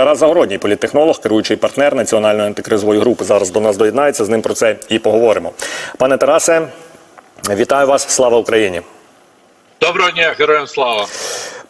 Тарас Загородній, політтехнолог, керуючий партнер національної антикризової групи. Зараз до нас доєднається. З ним про це і поговоримо. Пане Тарасе, вітаю вас! Слава Україні! Доброго дня, героям слава.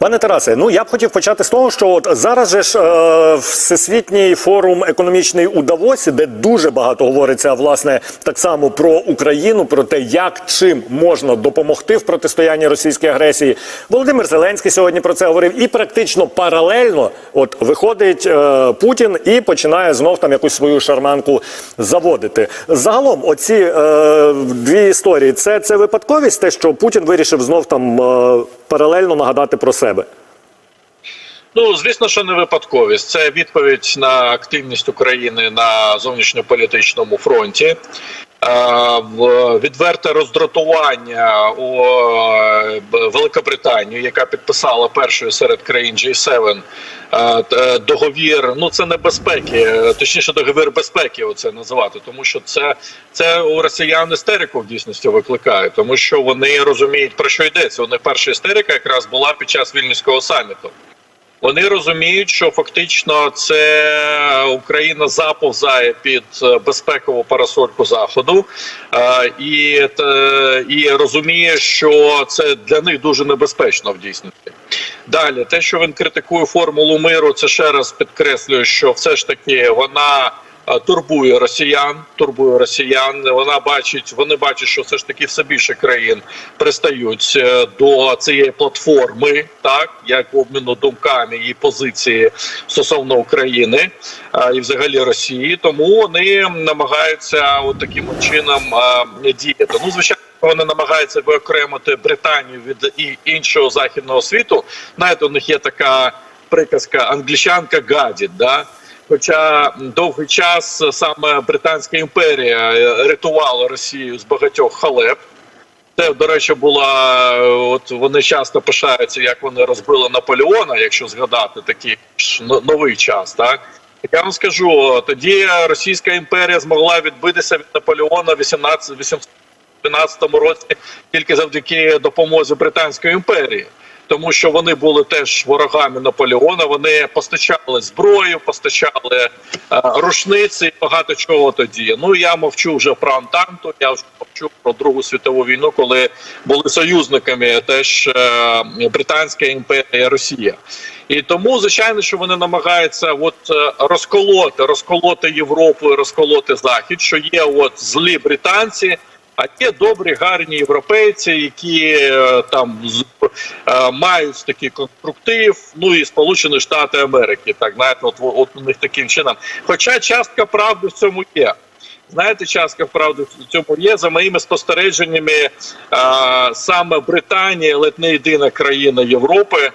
Пане Тарасе, ну я б хотів почати з того, що от зараз же ж е, всесвітній форум економічний у Давосі, де дуже багато говориться власне так само про Україну, про те, як чим можна допомогти в протистоянні російській агресії. Володимир Зеленський сьогодні про це говорив, і практично паралельно, от виходить е, Путін і починає знов там якусь свою шарманку заводити. Загалом, оці е, дві історії, це, це випадковість, те, що Путін вирішив знов там е, паралельно нагадати про себе. Ну звісно, що не випадковість. Це відповідь на активність України на зовнішньополітичному фронті. Е, Відверте роздратування у е, Великобританію, яка підписала першою серед країн G7 е, договір. Ну це небезпеки, точніше, договір безпеки. Оце називати, тому що це, це у росіян істерику в дійсності викликає, тому що вони розуміють про що йдеться. У них перша істерика якраз була під час вільнюського саміту. Вони розуміють, що фактично це Україна заповзає під е, безпекову парасольку заходу, е, і, і розуміє, що це для них дуже небезпечно в дійсності. Далі, те, що він критикує формулу миру, це ще раз підкреслює, що все ж таки вона. Е, Турбує росіян, турбує росіян. Вона бачить, вони бачать, що все ж таки все більше країн пристають е, до цієї платформи, так як обміну думками і позиції стосовно України е, і взагалі Росії. Тому вони намагаються от таким чином діяти. Ну звичайно. Вони намагаються виокремити Британію від і іншого західного світу. Знаєте, у них є така приказка англічанка гадіт. Да? Хоча довгий час саме Британська імперія е, рятувала Росію з багатьох халеп. Це, до речі, була е, от вони часто пишаються, як вони розбили Наполеона, якщо згадати такий ж новий час, так. Я вам скажу, тоді Російська імперія змогла відбитися від Наполеона в 18 1812 році тільки завдяки допомозі Британської імперії. Тому що вони були теж ворогами Наполеона. Вони постачали зброю, постачали е, рушниці багато чого тоді. Ну я мовчу вже про Антанту. Я вже мовчу про Другу світову війну, коли були союзниками теж е, Британська імперія, Росія. І тому, звичайно, що вони намагаються от е, розколоти, розколоти Європу, розколоти Захід, що є от злі британці. А є добрі, гарні європейці, які е, там е, мають такий конструктив. Ну і Сполучені Штати Америки, так знаєте, от, от у них таким чином. Хоча частка правди в цьому є. Знаєте, частка правди в цьому є за моїми спостереженнями. е, саме Британія, ледь не єдина країна Європи.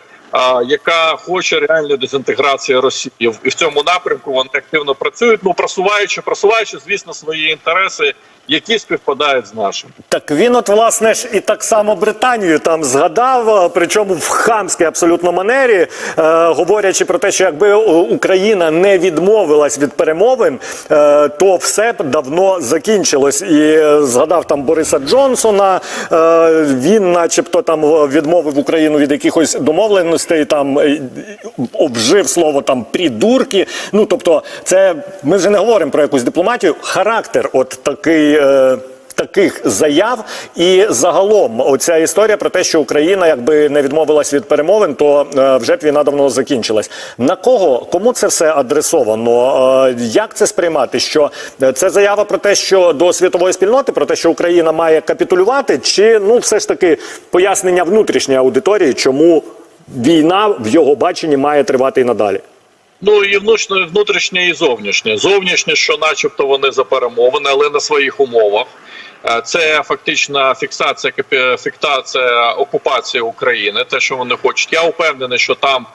Яка хоче реальної дезінтеграції Росії і в цьому напрямку вони активно працюють. Ну просуваючи, просуваючи, звісно, свої інтереси, які співпадають з нашими. Так він, от власне ж і так само Британію там згадав, е, причому в хамській абсолютно манері, е, говорячи про те, що якби е, Україна не відмовилась від перемовин, е, то все б давно закінчилось. І е, згадав там Бориса Джонсона. Е, він, начебто, там відмовив Україну від якихось домовленостей, там обжив слово там придурки. Ну тобто, це ми вже не говоримо про якусь дипломатію. Характер, от такий. Е, Таких заяв і загалом оця історія про те, що Україна якби не відмовилась від перемовин, то е, вже б війна давно закінчилась. На кого кому це все адресовано? Е, як це сприймати? Що це заява про те, що до світової спільноти, про те, що Україна має капітулювати, чи ну все ж таки пояснення внутрішньої аудиторії, чому війна в його баченні має тривати і надалі? Ну і внутрішнє, внутрішнє і зовнішнє. Зовнішнє, що, начебто, вони за перемовини, але на своїх умовах. Е, Це фактична фіксація фіксація окупації України. Те, що вони хочуть. Я впевнений, що там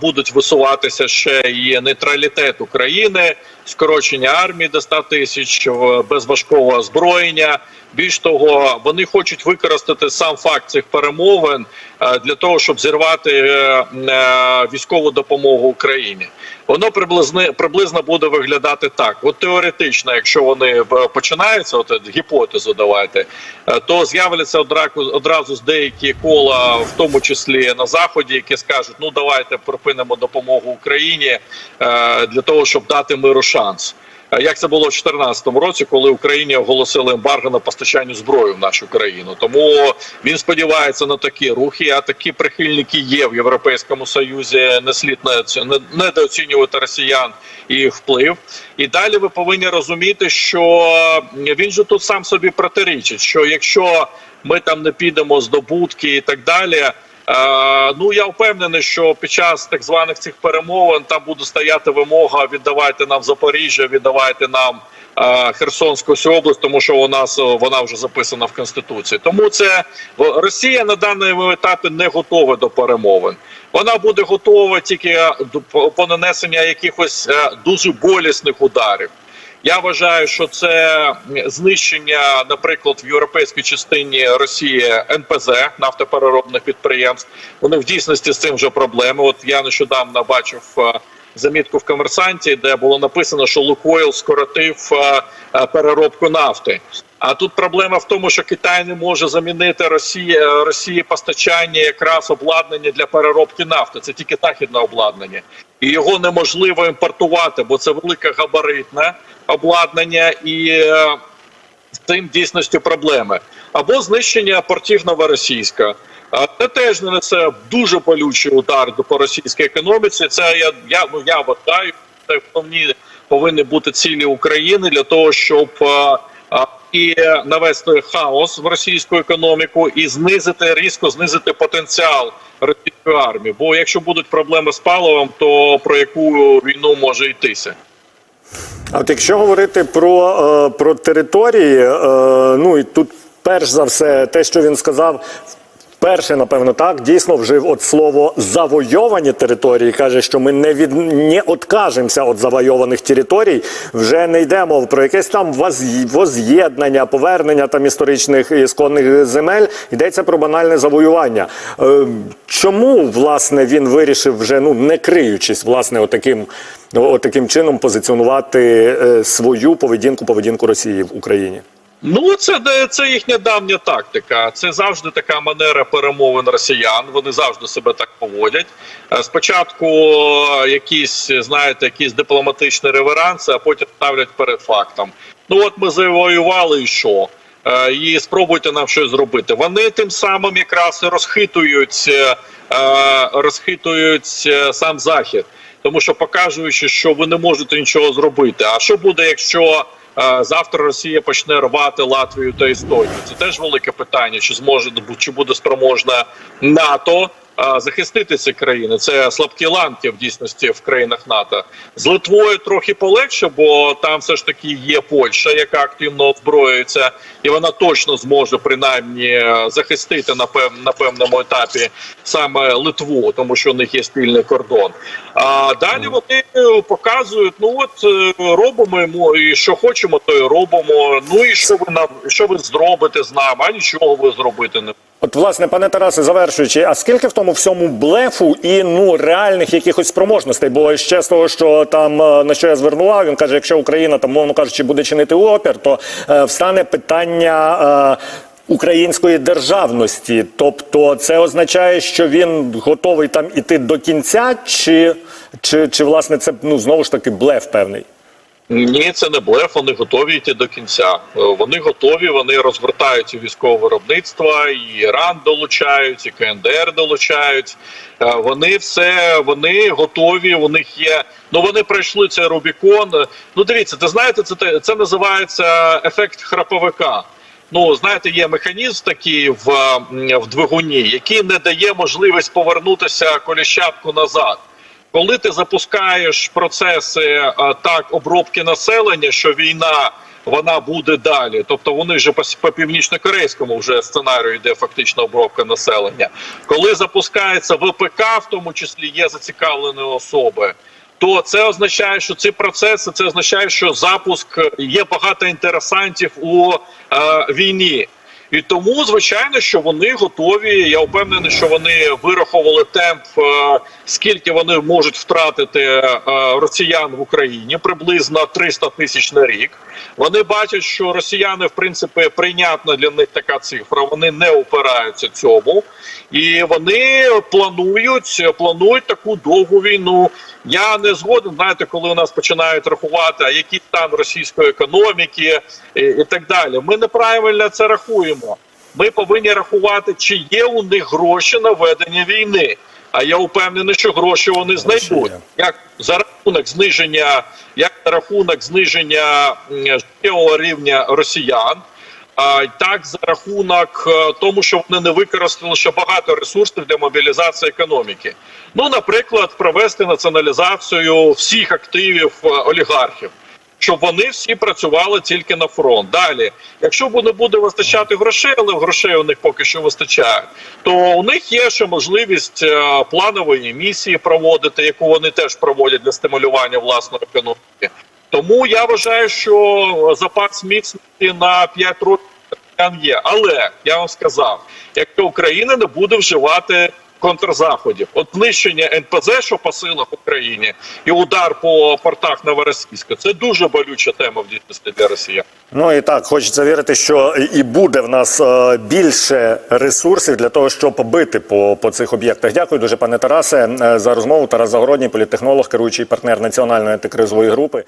будуть висуватися ще і нейтралітет України, скорочення армії до 100 тисяч в- без важкого озброєння. Більш того, вони хочуть використати сам факт цих перемовин е, для того, щоб зірвати е, е, військову допомогу Україні. Воно приблизно приблизно буде виглядати так. От теоретично, якщо вони починаються, от гіпотезу давайте, то з'являться одразу одразу з деякі кола, в тому числі на заході, які скажуть: ну давайте припинимо допомогу Україні е, для того, щоб дати миру шанс. Як це було в 2014 році, коли Україні оголосили ембарго на постачання зброї в нашу країну? Тому він сподівається на такі рухи. А такі прихильники є в Європейському Союзі. Не слід не- не- недооцінювати росіян і їх вплив. І далі ви повинні розуміти, що він же тут сам собі протирічить, що якщо ми там не підемо здобутки і так далі. Е, ну я впевнений, що під час так званих цих перемовин там буде стояти вимога: віддавайте нам Запоріжжя, віддавайте нам е, Херсонську область, тому що у нас е, вона вже записана в конституції. Тому це Росія на даному етапі не готова до перемовин. Вона буде готова тільки до по нанесення якихось дуже болісних ударів. Я вважаю, що це знищення, наприклад, в європейській частині Росії НПЗ нафтопереробних підприємств. Вони в дійсності з цим вже проблеми. От я нещодавно бачив е, замітку в комерсанті, де було написано, що Лукойл скоротив е, е, переробку нафти. А тут проблема в тому, що Китай не може замінити Росії е, Росії постачання якраз обладнання для переробки нафти. Це тільки західне обладнання, і його неможливо імпортувати, бо це велике габаритне обладнання і. е, з цим дійсністю проблеми або знищення портів новоросійська. Це теж не несе дуже болючий удар по російській економіці. Це я я ну я вважаю, це основні повинні бути цілі України для того, щоб а, і навести хаос в російську економіку, і знизити різко знизити потенціал російської армії. Бо якщо будуть проблеми з паливом, то про яку війну може йтися? А от якщо говорити про, е, про території, е, ну і тут перш за все, те, що він сказав. Перше, напевно, так дійсно вжив от слово завойовані території. каже, що ми не від не откажемося від завойованих територій. Вже не йдемо про якесь там воз- воз'єднання, повернення там історичних ісконних земель. Йдеться про банальне завоювання. Е, чому власне він вирішив вже ну не криючись, власне, отаким, отаким чином позиціонувати е, свою поведінку, поведінку Росії в Україні? Ну, це де- це їхня давня тактика. Це завжди така манера перемовин росіян. Вони завжди себе так поводять. Е, Спочатку е, якісь, знаєте, якісь дипломатичні реверанси, а потім ставлять перед фактом. Ну от ми завоювали і що? Е, І спробуйте нам щось зробити. Вони тим самим якраз і розхитують, е, е, розхитують е, сам захід, тому що показуючи, що ви не можете нічого зробити. А що буде, якщо Е, Завтра Росія почне рвати Латвію та Естонію. Це теж велике питання. Чи зможе чи буде спроможна НАТО захистити ці країни? Це слабкі ланки в дійсності в країнах НАТО. З Литвою трохи полегше, бо там все ж таки є Польща, яка активно озброюється, і вона точно зможе принаймні е, захистити на пев на певному етапі саме Литву, тому що у них є спільний кордон. А далі вони е, показують: ну от е, робимо і що хочемо, то і робимо. Ну і що ви нам що ви зробите з нами? А нічого ви зробити не От, власне, пане Тарасе, завершуючи, а скільки в тому всьому блефу і ну реальних якихось спроможностей? Бо ще з того, що там е, на що я звернував, він каже, якщо Україна там, мовно кажучи, буде чинити опір, то е, встане питання. Е, Української державності, тобто це означає, що він готовий там іти до кінця, чи, чи, чи власне це ну знову ж таки блеф певний? Ні, це не блеф. Вони готові йти до кінця. Е, Вони готові, вони розвертають військове виробництво, і Іран долучають, і КНДР долучають. Е, Вони все вони готові. У них є. Ну вони пройшли цей Рубікон. Ну дивіться, ти знаєте, це це називається ефект храповика. Ну, знаєте, є механізм такий в, в двигуні, який не дає можливість повернутися коліщатку назад. Коли ти запускаєш процеси так обробки населення, що війна вона буде далі, тобто вони вже по, північно-корейському вже сценарію йде фактично обробка населення. Коли запускається ВПК, в тому числі є зацікавлені особи. То це означає, що ці процеси це означає, що запуск є багато інтересантів у е, війні. І тому, звичайно, що вони готові. Я впевнений, що вони вираховували темп, е, скільки вони можуть втратити е, росіян в Україні, приблизно 300 тисяч на рік. Вони бачать, що росіяни, в принципі, прийнятна для них така цифра. Вони не опираються цьому, і вони планують планують таку довгу війну. Я не згоден. Знаєте, коли у нас починають рахувати, а який стан російської економіки і, і так далі. Ми неправильно це рахуємо. Ми повинні рахувати, чи є у них гроші на ведення війни. А я впевнений, що гроші вони знайдуть. Як за рахунок зниження, як за рахунок зниження життєвого рівня росіян. А так за рахунок е, тому, що вони не використали ще багато ресурсів для мобілізації економіки. Ну, наприклад, провести націоналізацію всіх активів е, олігархів, щоб вони всі працювали тільки на фронт. Далі, якщо не буде вистачати грошей, але грошей у них поки що вистачає, то у них є ще можливість е, планової місії проводити, яку вони теж проводять для стимулювання власної економіки. Тому я вважаю, що запас міцності на 5 років є. Але я вам сказав, якщо Україна не буде вживати контрзаходів, от знищення НПЗ, що по силах Україні, і удар по портах Новоросійська, це дуже болюча тема в дійсності для Росіян. Ну і так, хочеться вірити, що і буде в нас е, більше ресурсів для того, щоб бити по, по цих об'єктах. Дякую дуже, пане Тарасе, е, за розмову. Тарас Загородній, політтехнолог, керуючий партнер національної антикризової групи.